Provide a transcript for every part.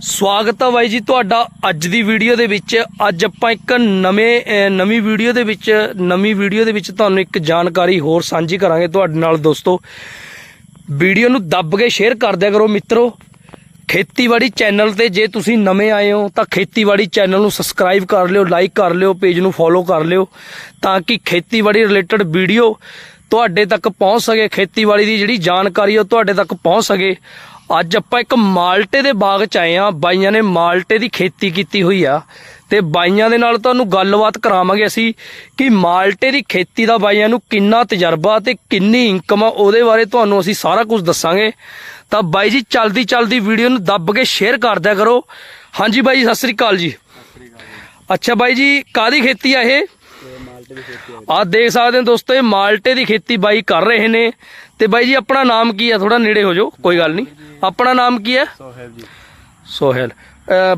ਸਵਾਗਤ ਹੈ ਬਾਈ ਜੀ ਤੁਹਾਡਾ ਅੱਜ ਦੀ ਵੀਡੀਓ ਦੇ ਵਿੱਚ। ਅੱਜ ਆਪਾਂ ਇੱਕ ਨਵੇਂ ਨਵੀਂ ਵੀਡੀਓ ਦੇ ਵਿੱਚ, ਨਵੀਂ ਵੀਡੀਓ ਦੇ ਵਿੱਚ ਤੁਹਾਨੂੰ ਇੱਕ ਜਾਣਕਾਰੀ ਹੋਰ ਸਾਂਝੀ ਕਰਾਂਗੇ ਤੁਹਾਡੇ ਨਾਲ ਦੋਸਤੋ। ਵੀਡੀਓ ਨੂੰ ਦੱਬ ਕੇ ਸ਼ੇਅਰ ਕਰ ਦਿਆ ਕਰੋ ਮਿੱਤਰੋ। ਖੇਤੀਬਾੜੀ ਚੈਨਲ ਤੇ ਜੇ ਤੁਸੀਂ ਨਵੇਂ ਆਏ ਹੋ ਤਾਂ ਖੇਤੀਬਾੜੀ ਚੈਨਲ ਨੂੰ ਸਬਸਕ੍ਰਾਈਬ ਕਰ ਲਿਓ ਲਾਈਕ ਕਰ ਲਿਓ ਪੇਜ ਨੂੰ ਫੋਲੋ ਕਰ ਲਿਓ ਤਾਂ ਕਿ ਖੇਤੀਬਾੜੀ ਰਿਲੇਟਡ ਵੀਡੀਓ ਤੁਹਾਡੇ ਤੱਕ ਪਹੁੰਚ ਸਕੇ। ਖੇਤੀਬਾੜੀ ਦੀ ਜਿਹੜੀ ਜਾਣਕਾਰੀ ਉਹ ਤੁਹਾਡੇ ਤੱਕ ਪਹੁੰਚ ਸਕੇ। ਅੱਜ ਆਪਾਂ ਇੱਕ ਮਾਲਟੇ ਦੇ ਬਾਗ 'ਚ ਆਏ ਆ ਬਾਈਆਂ ਨੇ ਮਾਲਟੇ ਦੀ ਖੇਤੀ ਕੀਤੀ ਹੋਈ ਆ ਤੇ ਬਾਈਆਂ ਦੇ ਨਾਲ ਤੁਹਾਨੂੰ ਗੱਲਬਾਤ ਕਰਾਵਾਂਗੇ ਅਸੀਂ ਕਿ ਮਾਲਟੇ ਦੀ ਖੇਤੀ ਦਾ ਬਾਈਆਂ ਨੂੰ ਕਿੰਨਾ ਤਜਰਬਾ ਤੇ ਕਿੰਨੀ ਇਨਕਮ ਆ, ਉਹਦੇ ਬਾਰੇ ਤੁਹਾਨੂੰ ਅਸੀਂ ਸਾਰਾ ਕੁਝ ਦੱਸਾਂਗੇ। ਤਾਂ ਬਾਈ ਜੀ, ਚਲਦੀ ਚਲਦੀ ਵੀਡੀਓ ਨੂੰ ਦੱਬ ਕੇ ਸ਼ੇਅਰ ਕਰ ਦਿਆ ਕਰੋ। ਹਾਂਜੀ ਬਾਈ, ਸਤਿ ਸ੍ਰੀ ਅਕਾਲ ਜੀ। ਅੱਛਾ ਬਾਈ ਜੀ ਕਾਦੀ ਖੇਤੀ ਆ ਇਹ? ਆ ਦੇਖ ਸਕਦੇ ਹੋ ਦੋਸਤੋ ਇਹ ਮਾਲਟੇ ਦੀ ਖੇਤੀ ਬਾਈ ਕਰ ਰਹੇ ਨੇ। ਤੇ ਬਾਈ ਜੀ ਆਪਣਾ ਨਾਮ ਕੀ ਹੈ ਥੋੜਾ ਨੇੜੇ ਹੋ ਜਾਓ ਕੋਈ ਗੱਲ ਨਹੀਂ। ਆਪਣਾ ਨਾਮ ਕੀ ਹੈ ਸੋਹੇਬ ਜੀ। ਸੋਹਲ।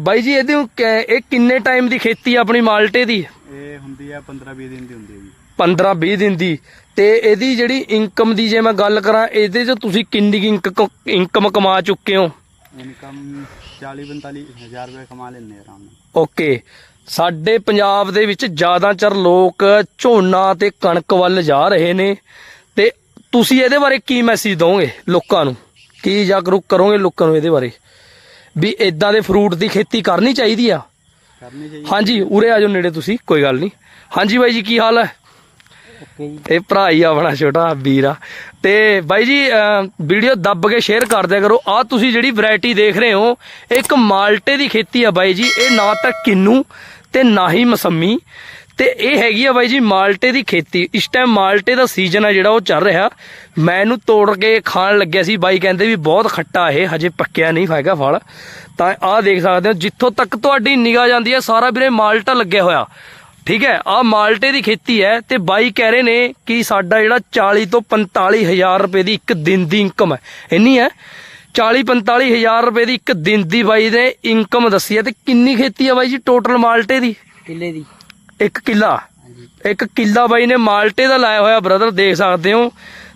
ਬਾਈ ਜੀ ਇਹਦੇ ਇਹ ਕਿੰਨੇ ਟਾਈਮ ਦੀ ਖੇਤੀ ਆ ਆਪਣੀ ਮਾਲਟੇ ਦੀ? ਇਹ ਹੁੰਦੀ ਹੈ 15 20 ਦਿਨ ਦੀ ਹੁੰਦੀ ਹੈ ਜੀ। 15 20 ਦਿਨ ਦੀ। ਤੇ ਇਹਦੀ ਜਿਹੜੀ ਇਨਕਮ ਦੀ ਜੇ ਮੈਂ ਗੱਲ ਕਰਾਂ ਇਹਦੇ 'ਚ ਤੁਸੀਂ ਕਿੰਨੀ ਇਨਕਮ ਕਮਾ ਚੁੱਕੇ ਹੋ? ਇਨਕਮ 40 45 ਹਜ਼ਾਰ ਰੁਪਏ ਕਮਾ ਲੈਂਦੇ ਆ ਆਰਾਮ ਨਾਲ। ਓਕੇ। ਸਾਡੇ ਪੰਜਾਬ ਦੇ ਵਿੱਚ ਜ਼ਿਆਦਾਤਰ ਲੋਕ ਝੋਨਾ ਤੇ ਕਣਕ ਵੱਲ ਜਾ ਰਹੇ ਨੇ ਤੇ ਤੁਸੀਂ ਇਹਦੇ ਬਾਰੇ ਕੀ ਮੈਸੇਜ ਦੋਗੇ ਲੋਕਾਂ ਨੂੰ? ਕੀ ਜਾਗਰੂਕ ਕਰੋਗੇ ਲੋਕਾਂ ਨੂੰ ਇਹਦੇ ਬਾਰੇ? ਵੀ ਇਦਾਂ ਦੇ ਫਰੂਟ ਦੀ ਖੇਤੀ ਕਰਨੀ ਚਾਹੀਦੀ ਆ। ਕਰਨੀ ਹਾਂਜੀ ਉਰੇ ਆ ਜਾਓ ਨੇੜੇ ਤੁਸੀਂ ਕੋਈ ਗੱਲ ਨਹੀਂ। ਹਾਂਜੀ ਬਾਈ ਜੀ ਕੀ ਹਾਲ ਹੈ? ਇਹ ਭਰਾ ਹੀ ਆਪਣਾ ਛੋਟਾ ਵੀਰ ਆ। ਤੇ ਬਾਈ ਜੀ ਵੀਡੀਓ ਦੱਬ ਕੇ ਸ਼ੇਅਰ ਕਰ ਦਿਆ ਕਰੋ। ਆ ਤੁਸੀਂ ਜਿਹੜੀ ਵੈਰਾਈਟੀ ਦੇਖ ਰਹੇ ਹੋ ਇੱਕ ਮਾਲਟੇ ਦੀ ਖੇਤੀ ਆ ਬਾਈ ਜੀ। ਇਹ ਨਾ ਤਾਂ ਕਿੰਨੂ ਤੇ ਨਾ ਹੀ ਮਸੰਮੀ। ਤੇ ਇਹ ਹੈਗੀ ਆ ਬਾਈ ਜੀ ਮਾਲਟੇ ਦੀ ਖੇਤੀ। ਇਸ ਟਾਈਮ ਮਾਲਟੇ ਦਾ ਸੀਜ਼ਨ ਆ ਜਿਹੜਾ, ਉਹ ਚੱਲ ਰਿਹਾ। ਮੈਂ ਇਹਨੂੰ ਤੋੜ ਕੇ ਖਾਣ ਲੱਗਿਆ ਸੀ। ਬਾਈ ਕਹਿੰਦੇ ਵੀ ਬਹੁਤ ਖੱਟਾ ਇਹ, ਹਜੇ ਪੱਕਿਆ ਨਹੀਂ ਹੈਗਾ ਫਲ। ਤਾਂ ਆਹ ਦੇਖ ਸਕਦੇ ਹੋ, ਜਿੱਥੋਂ ਤੱਕ ਤੁਹਾਡੀ ਨਿਗਾਹ ਜਾਂਦੀ ਹੈ ਸਾਰਾ ਵੀਰੇ ਮਾਲਟਾ ਲੱਗਿਆ ਹੋਇਆ। ਠੀਕ ਹੈ ਆ ਮਾਲਟੇ ਦੀ ਖੇਤੀ ਹੈ ਤੇ ਬਾਈ ਕਹਿ ਰਹੇ ਨੇ ਕਿ ਸਾਡਾ ਜਿਹੜਾ 40 ਤੋਂ 45 ਹਜ਼ਾਰ ਰੁਪਏ ਦੀ ਇੱਕ ਦਿਨ ਦੀ ਇਨਕਮ ਹੈ। ਇੰਨੀ ਹੈ। 40 45 ਹਜ਼ਾਰ ਰੁਪਏ ਦੀ ਇੱਕ ਦਿਨ ਦੀ ਬਾਈ ਨੇ ਇਨਕਮ ਦੱਸੀ ਹੈ ਤੇ ਕਿੰਨੀ ਖੇਤੀ ਹੈ ਬਾਈ ਜੀ ਟੋਟਲ ਮਾਲਟੇ ਦੀ? ਕਿੱਲੇ ਦੀ। ਇੱਕ ਕਿੱਲਾ। ਇੱਕ ਕਿੱਲਾ ਬਾਈ ਨੇ ਮਾਲਟੇ ਦਾ ਲਾਇਆ ਹੋਇਆ ਬ੍ਰਦਰ ਦੇਖ ਸਕਦੇ ਹੋ।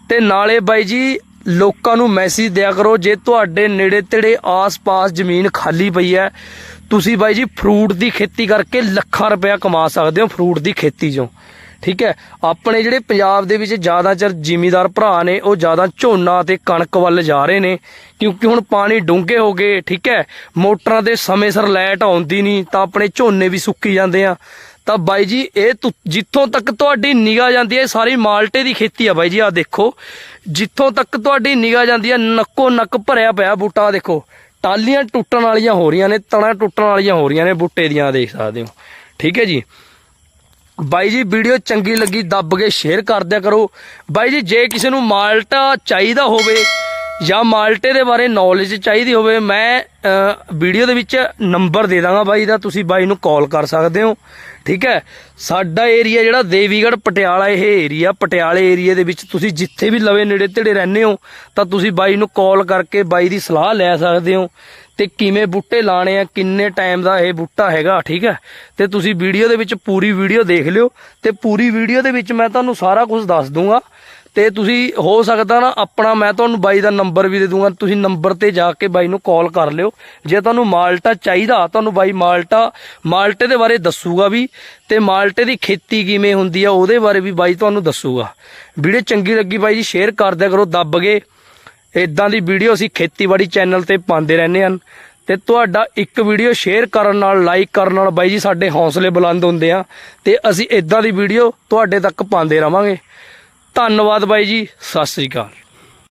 ਤੇ ਨਾਲੇ ਬਾਈ ਜੀ ਲੋਕਾਂ ਨੂੰ ਮੈਸੇਜ ਦਿਆ ਕਰੋ ਜੇ ਤੁਹਾਡੇ ਨੇੜੇ ਤੇੜੇ ਆਸ-ਪਾਸ ਜ਼ਮੀਨ ਖਾਲੀ ਪਈ ਹੈ ਤੁਸੀਂ ਬਾਈ ਜੀ ਫਰੂਟ ਦੀ ਖੇਤੀ ਕਰਕੇ ਲੱਖਾਂ ਰੁਪਇਆ ਕਮਾ ਸਕਦੇ ਹੋ ਫਰੂਟ ਦੀ ਖੇਤੀ 'ਚੋਂ। ਠੀਕ ਹੈ? ਆਪਣੇ ਜਿਹੜੇ ਪੰਜਾਬ ਦੇ ਵਿੱਚ ਜ਼ਿਆਦਾਤਰ ਜ਼ਿਮੀਦਾਰ ਭਰਾ ਨੇ, ਉਹ ਜ਼ਿਆਦਾ ਝੋਨਾ ਤੇ ਕਣਕ ਵੱਲ ਜਾ ਰਹੇ ਨੇ, ਕਿਉਂਕਿ ਹੁਣ ਪਾਣੀ ਡੂੰਘੇ ਹੋ ਗਏ, ਠੀਕ ਹੈ? ਮੋਟਰਾਂ ਦੇ ਸਮੇਂ ਸਿਰ ਲਾਈਟ ਆਉਂਦੀ ਨਹੀਂ, ਤਾਂ ਆਪਣੇ ਝੋਨੇ ਵੀ ਸੁੱਕੀ ਜਾਂਦੇ ਆ। ਤਾਂ ਬਾਈ ਜੀ, ਇਹ ਤੁ- ਜਿੱਥੋਂ ਤੱਕ ਤੁਹਾਡੀ ਨਿਗਾਹ ਜਾਂਦੀ ਹੈ, ਇਹ ਸਾਰੀ ਮਾਲਟੇ ਦੀ ਖੇਤੀ ਆ ਬਾਈ ਜੀ ਆ ਦੇਖੋ। ਜਿੱਥੋਂ ਤੱਕ ਤੁਹਾਡੀ ਨਿਗਾਹ ਜਾਂਦੀ ਹੈ, ਨੱਕੋ ਨੱਕ ਭਰਿਆ ਪਿਆ ਬੂਟਾ ਦੇਖੋ। ਟਾਲੀਆਂ ਟੁੱਟਣ ਵਾਲੀਆਂ ਹੋ ਰਹੀਆਂ ਨੇ, ਤਣਾ ਟੁੱਟਣ ਵਾਲੀਆਂ ਹੋ ਰਹੀਆਂ ਨੇ ਬੂਟੇ ਦੀਆਂ ਦੇਖ ਸਕਦੇ ਹੋ। ਠੀਕ ਹੈ ਜੀ? ਬਾਈ ਜੀ, ਵੀਡੀਓ ਚੰਗੀ ਲੱਗੀ, ਦੱਬ ਕੇ ਸ਼ੇਅਰ ਕਰ ਦਿਆ ਕਰੋ। ਬਾਈ ਜੀ, ਜੇ ਕਿਸੇ ਨੂੰ ਮਾਲਟਾ ਚਾਹੀਦਾ ਹੋਵੇ ਜਾਂ ਮਾਲਟੇ ਦੇ ਬਾਰੇ ਨੌਲੇਜ ਚਾਹੀਦੀ ਹੋਵੇ, ਮੈਂ ਵੀਡੀਓ ਦੇ ਵਿੱਚ ਨੰਬਰ ਦੇ ਦਾਂਗਾ ਬਾਈ ਦਾ, ਤੁਸੀਂ ਬਾਈ ਨੂੰ ਕਾਲ ਕਰ ਸਕਦੇ ਹੋ। ਠੀਕ ਹੈ? ਸਾਡਾ ਏਰੀਆ ਜਿਹੜਾ ਦੇਵੀਗੜ੍ਹ ਪਟਿਆਲਾ, ਇਹ ਏਰੀਆ ਪਟਿਆਲੇ ਏਰੀਆ ਦੇ ਵਿੱਚ ਤੁਸੀਂ ਜਿੱਥੇ ਵੀ ਲਵੇ ਨੇੜੇ ਤੇੜੇ ਰਹਿੰਦੇ ਹੋ, ਤਾਂ ਤੁਸੀਂ ਬਾਈ ਨੂੰ ਕਾਲ ਕਰਕੇ ਬਾਈ ਦੀ ਸਲਾਹ ਲੈ ਸਕਦੇ ਹੋ ਤੇ ਕਿਵੇਂ ਬੂਟੇ ਲਾਣੇ ਆ, ਕਿੰਨੇ ਟਾਈਮ ਦਾ ਇਹ ਬੂਟਾ ਹੈਗਾ, ਠੀਕ ਹੈ? ਤੇ ਤੁਸੀਂ ਵੀਡੀਓ ਦੇ ਵਿੱਚ ਪੂਰੀ ਵੀਡੀਓ ਦੇਖ ਲਿਓ ਤੇ ਪੂਰੀ ਵੀਡੀਓ ਦੇ ਵਿੱਚ ਮੈਂ ਤੁਹਾਨੂੰ ਸਾਰਾ ਕੁਝ ਦੱਸ ਦੂੰਗਾ। ਤੇ ਤੁਸੀਂ ਹੋ ਸਕਦਾ ਨਾ ਆਪਣਾ ਮੈਂ ਤੁਹਾਨੂੰ ਬਾਈ ਦਾ ਨੰਬਰ ਵੀ ਦੇ ਦੂੰਗਾ, ਤੁਸੀਂ ਨੰਬਰ ਤੇ ਜਾ ਕੇ ਬਾਈ ਨੂੰ ਕਾਲ ਕਰ ਲਿਓ। ਜੇ ਤੁਹਾਨੂੰ ਮਾਲਟਾ ਚਾਹੀਦਾ, ਤੁਹਾਨੂੰ ਬਾਈ ਮਾਲਟਾ, ਮਾਲਟੇ ਦੇ ਬਾਰੇ ਦੱਸੂਗਾ ਵੀ ਤੇ ਮਾਲਟੇ ਦੀ ਖੇਤੀ ਕਿਵੇਂ ਹੁੰਦੀ ਆ, ਉਹਦੇ ਬਾਰੇ ਵੀ ਬਾਈ ਤੁਹਾਨੂੰ ਦੱਸੂਗਾ। ਵੀਡੀਓ ਚੰਗੀ ਲੱਗੀ ਬਾਈ ਜੀ ਸ਼ੇਅਰ ਕਰ ਦਿਆ ਕਰੋ, ਦੱਬ ਕੇ। ਇਦਾਂ ਦੀ ਵੀਡੀਓ ਅਸੀਂ ਖੇਤੀਬਾੜੀ ਚੈਨਲ ਤੇ ਪਾਉਂਦੇ ਰਹਿੰਦੇ ਹਨ। ਤੇ ਤੁਹਾਡਾ ਇੱਕ ਵੀਡੀਓ ਸ਼ੇਅਰ ਕਰਨ ਨਾਲ ਲਾਈਕ ਕਰਨ ਨਾਲ ਬਾਈ ਜੀ ਸਾਡੇ ਹੌਸਲੇ ਬੁਲੰਦ ਹੁੰਦੇ ਆ। ਤੇ ਅਸੀਂ ਇਦਾਂ ਦੀ ਵੀਡੀਓ ਤੁਹਾਡੇ ਤੱਕ ਪਾਉਂਦੇ ਰਵਾਂਗੇ। ਧੰਨਵਾਦ ਬਾਈ ਜੀ ਸਤਿ ਸ੍ਰੀ ਅਕਾਲ।